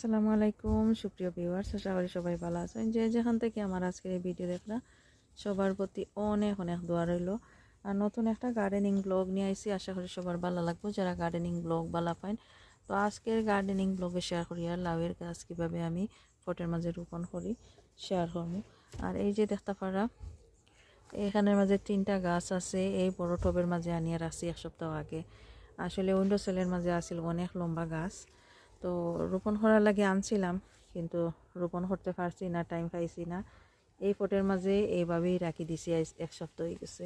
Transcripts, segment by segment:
আসসালামু আলাইকুম। সুপ্রিয় ভিউয়ার্স আশা করি সবাই ভালো আছেন। যে যেখান থেকে আমার আজকের এই ভিডিও দেখলা, সবার প্রতি অনেক অনেক দোয়া রইল। আর নতুন একটা গার্ডেনিং ব্লগ নিয়ে আইসি আশা করি সবার ভালো লাগবে। যারা গার্ডেনিং ব্লগ ভালো পাইন, তো আজকের গার্ডেনিং ব্লগে শেয়ার করি আর লাউয়ের গাছ কীভাবে আমি ফটের মাঝে রোপণ করি শেয়ার করব। আর এই যে দেখতে পারা, এখানের মাঝে তিনটা গাছ আছে, এই বড় টবের মাঝে আনিয়ে রাখছি এক সপ্তাহ আগে। আসলে উইন্ডো সেলের মাঝে আসছিল অনেক লম্বা গাছ। তো রোপণ করার লাগে আনছিলাম, কিন্তু রোপণ করতে পারছি না টাইম পাইছি না। এই ফটের মাঝে এইভাবেই রাখি দিছি এক সপ্তাহ হয়ে গেছে।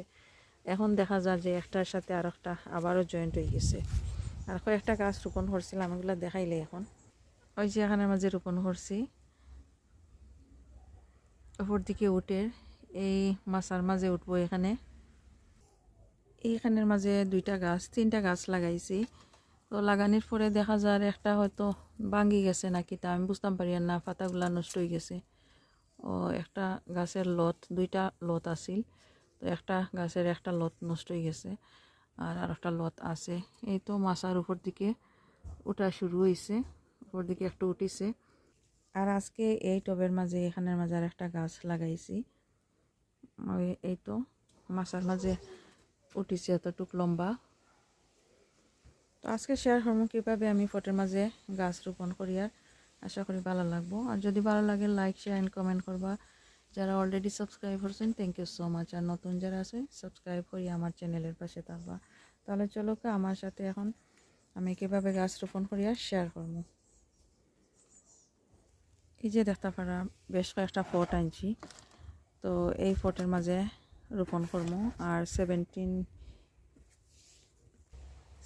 এখন দেখা যায় যে একটার সাথে আর একটা আবারও জয়েন্ট হয়ে গেছে। আর কয়েকটা গাছ রোপণ করছিলাম এগুলো দেখাইলে এখন। ওই যে এখানের মাঝে রোপণ করছি। ওপর দিকে উঠে এই মাছার মাঝে উঠবো এখানে। এইখানের মাঝে দুইটা গাছ, তিনটা গাছ লাগাইছি। তো লাগানির পরে দেখা যার একটা হয়তো ভাঙ্গি গেছে নাকি তা আমি বুঝতাম পারি না, পাতাগুলা নষ্ট হয়ে গেছে। ও একটা গাছের লত দুইটা লত আছিল, তো একটা গাছের একটা লত নষ্ট হয়ে গেছে আর আর একটা লত আছে। এই তো মাছার উপর দিকে ওঠা শুরু হয়েছে উপর দিকে একটু উঠিছে। আর আজকে এই টবের মাঝে, এখানের মাঝে আর একটা গাছ লাগাইছি। এই তো মাছার মাঝে উঠিছে এতটুক লম্বা। তো আজকে শেয়ার করব কীভাবে আমি ফটোর মাঝে গাছ রোপণ করি আর আশা করি ভালো লাগবো। আর যদি ভালো লাগে লাইক শেয়ার অ্যান্ড কমেন্ট করবা। যারা অলরেডি সাবস্ক্রাইব করছেন থ্যাংক ইউ সো মাচ আর নতুন যারা আছে সাবস্ক্রাইব করি আমার চ্যানেলের পাশে থাকবা। তাহলে চলো আমার সাথে এখন আমি কীভাবে গাছ রোপণ করি আর শেয়ার করব। এই যে দেখতে পারা, বেশ কয়েকটা ফট আনছি। তো এই ফটের মাঝে রোপণ করব। আর সেভেন্টিন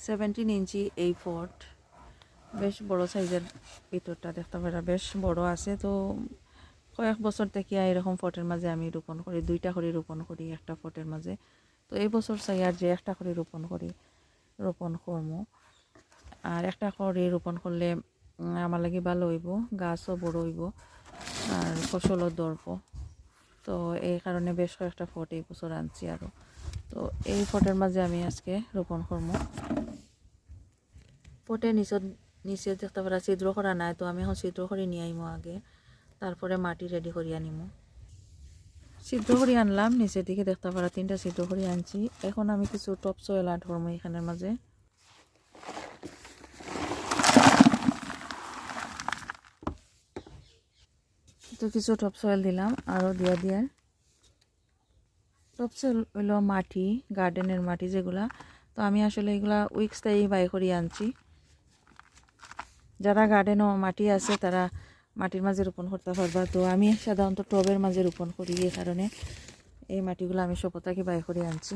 সেভেন্টিন ইঞ্চি এই ফট বেশ বড় সাইজের ভিতরটা দেখতে পারা, বেশ বড় আছে। তো কয়েক বছর থেকে এরকম ফটের মাঝে আমি রোপণ করি, দুইটা করে রোপণ করি, একটা ফটের মাঝে। তো এই বছর চাই আর যে একটা করে রোপণ করি, রোপণ করব। আর একটা করে রোপণ করলে আমার লাগে ভালো হইব, গাছও বড় হইব, আর ফসলও ধরব। তো এই কারণে বেশ কয়েকটা ফট এই বছর আনছি আরও তো এই ফটের মাঝে আমি আজকে রোপণ করব। পটে নিচত নিচে দেখতে পারা ছিদ্র করা নাই, তো আমি এখন ছিদ্র করে নিয়ে আইমো আগে। তারপরে মাটি রেডি করি আনিমো। ছিদ্র করে আনলাম, নিচের দিকে দেখতে পারা তিনটা ছিদ্র করে আনছি। এখন আমি কিছু টপ সয়েল আট করব এখানের মাঝে। তো কিছু টপ সয়েল দিলাম, আরও দিয়া দিয়ার সয়েল হইল মাটি গার্ডেনের মাটি যেগুলা। তো আমি আসলে এগুলা উইক্স তাই বাই করে আনছি। যারা গার্ডেনও মাটি আছে, তারা মাটির মাঝে রোপণ করতে পারবা। তো আমি সাধারণত টবের মাঝে রোপণ করি এই কারণে। এই মাটিগুলো আমি সপতাকে বাই করে আনছি।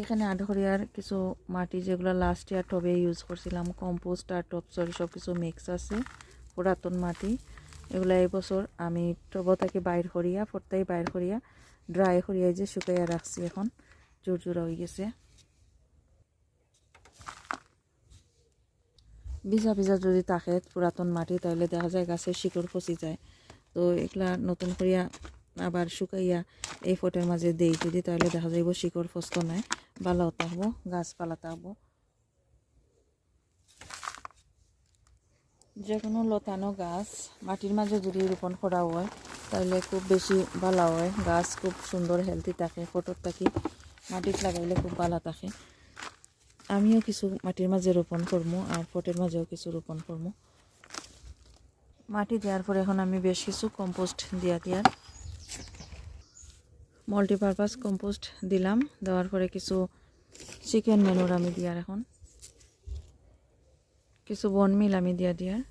এখানে আটঘরিয়ার কিছু মাটি যেগুলো লাস্ট ইয়ার টবে ইউজ করছিলাম। কম্পোস্ট আর টপ সরি সব কিছু মিক্স আছে। পুরাতন মাটি। এগুলো এই বছর আমি টব বাইর করিয়া ফোরটাই বাইর করিয়া ড্রাই করিয়া যে শুকাইয়া রাখছি এখন। জোর জোড়া হয়ে গেছে। ভিজা ভিজা যদি থাকে পুরাতন মাটি, তাহলে দেখা যায় গাছের শিকড় পচি যায়। তো এগুলা নতুন করিয়া আবার শুকাইয়া এই ফটের মাঝে দেই যদি, তাহলে দেখা যাইব শিকড় ফস্ত নাই। ভালো থাকব গাছপালা থাকব যে কোনো লতানো গাছ মাটির মাঝে যদি রোপণ করা হয়, তাহলে খুব বেশি ভালো হয়। গাছ খুব সুন্দর হেলদি থাকে ফটোর থাকি, মাটিত লাগাইলে খুব ভালো থাকে। আমিও কিছু মাটির মাঝে রোপণ করব আর পটের মাঝেও কিছু রোপণ করব মাটি দেওয়ার পরে এখন আমি বেশ কিছু কম্পোস্ট দিয়া দিয়ার। মাল্টিপারপাস কম্পোস্ট দিলাম। দেওয়ার পরে কিছু চিকেন মেনুর আমি দিয়ার এখন। কিছু বনমিল আমি দিয়া দিয়ার।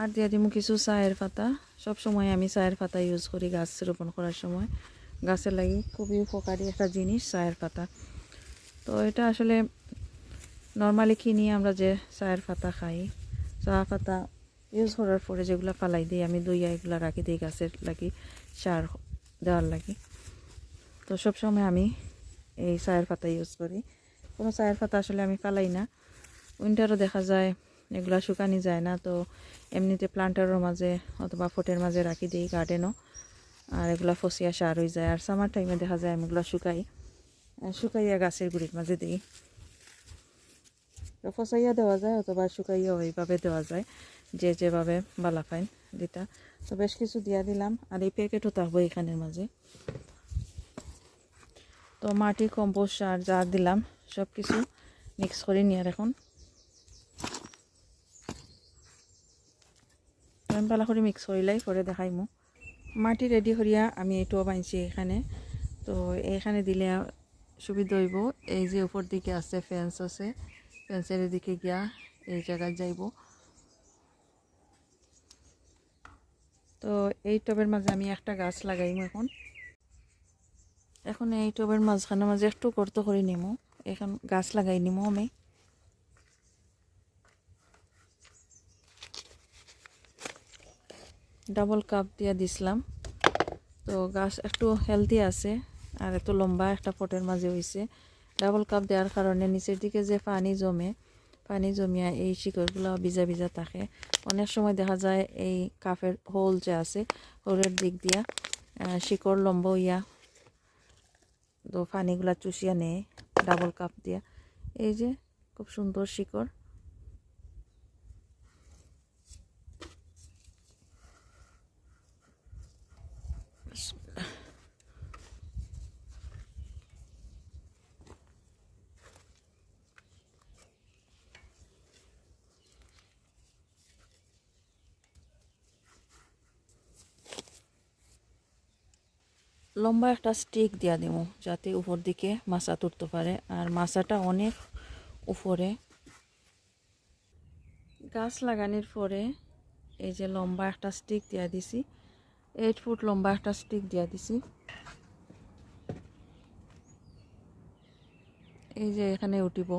আর দিয়া দিমু কিছু চায়ের পাতা, সব সময় আমি চায়ের পাতা ইউজ করি গাছ রোপণ করার সময়। গাছের লাগি খুবই উপকারী একটা জিনিস চায়ের পাতা। তো এটা আসলে নর্মালি কিনি আমরা যে চায়ের পাতা খাই। চা পাতা ইউজ করার পরে যেগুলো ফালাই দিই, আমি দইয়া এগুলো রাখি দিই গাছের লাগি, সার দেওয়ার লাগে। তো সবসময় আমি এই চায়ের পাতা ইউজ করি। কোনো চায়ের পাতা আসলে আমি ফালাই না। উইন্টারও দেখা যায় এগুলা শুকানি যায় না, তো এমনিতে প্লান্টারের মাঝে অথবা ফোটের মাঝে রাখি দিই গার্ডেনও আর এগুলা ফসিয়া সার হয়ে যায়। আর সামার টাইমে দেখা যায় আমি এগুলো শুকাই। শুকাইয়া গাছের গুড়ির মাঝে দিই। ফসাইয়া দেওয়া যায় অথবা শুকাইয়া ওইভাবে দেওয়া যায়, যে যেভাবে বালা ফাইন দিতা। তো বেশ কিছু দিয়া দিলাম। আর এই প্যাকেটও থাকব এখানের মাঝে। তো মাটি কম্পোস্ট সার যা দিলাম সব কিছু মিক্স করে নিয়ে এখন আমি পালা মিক্স করিলাই পরে দেখাইমু মাটি রেডি করিয়া আমি এইটাও বানছি এখানে তো এখানে দিলে সুবিধা হইব। এই যে উপর দিকে আছে ফেন্স আছে। ফেন্সের দিকে গিয়া এই জায়গায় যাইব। তো এই টবের মাঝে আমি একটা গাছ লাগাইমু এখন। এখন এই টবের মাঝখানে মাঝে একটু গর্ত করে নিমো। এখন গাছ লাগাই নিমো আমি। ডাবল কাপ দিয়া দিছিলাম। তো গাছ একটু হেলদি আছে আর এত লম্বা একটা পটের মাঝে হয়েছে ডাবল কাপ দেওয়ার কারণে নিচের দিকে যে পানি জমে, পানি জমিয়া এই শিকড়গুলো ভিজা ভিজা থাকে। অনেক সময় দেখা যায় এই কাফের হোল যে আছে, হোলের দিক দিয়া শিকড় লম্ব ইয়া তো পানিগুলা চুষিয়া নেয় ডাবল কাপ দিয়া। এই যে খুব সুন্দর শিকড়। লম্বা একটা স্টিক দিয়া দিব, যাতে উপর দিকে মাছা তুলতে পারে। আর মাছাটা অনেক উপরে। গাছ লাগানোর পরে এই যে লম্বা একটা স্টিক দিয়া দিছি। এইট ফুট লম্বা একটা স্টিক দিয়া দিছি। এই যে এখানে উঠিব।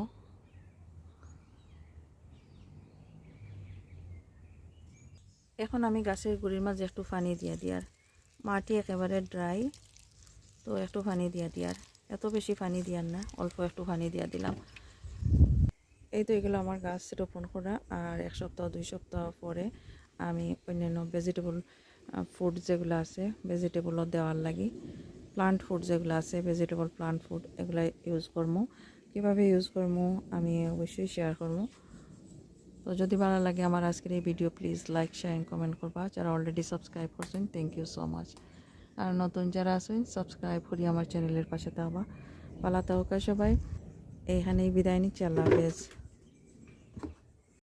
এখন আমি গাছের গুড়ির মাঝে একটু পানি দিয়ে দিয়ার মাটি একেবারে ড্রাই তো একটু পানি দিয়া দিয়ার। এত বেশি পানি দিয়ার না, অল্প একটু পানি দিয়া দিলাম। এই তো এগুলো আমার গাছ রোপণ করা, আর এক সপ্তাহ, দুই সপ্তাহ পরে আমি অন্যান্য ভেজিটেবল ফুড যেগুলো আছে ভেজিটেবলও দেওয়ার লাগি। প্লান্ট ফুড যেগুলো আছে ভেজিটেবল প্লান্ট ফুড এগুলো ইউজ করব কীভাবে ইউজ করব আমি অবশ্যই শেয়ার করব তো যদি ভালো লাগে আমার আজকের এই video please like share comment করবা। যারা অলরেডি সাবস্ক্রাইব করছেন থ্যাংক ইউ সো মাচ আর নতুন যারা আছেন সাবস্ক্রাইব করি আমার চ্যানেলের পাশে থাকবা। পালাতে থাকা সবাই। এইখানেই বিদায় নিচ্ছি, আল্লাহ হাফেজ।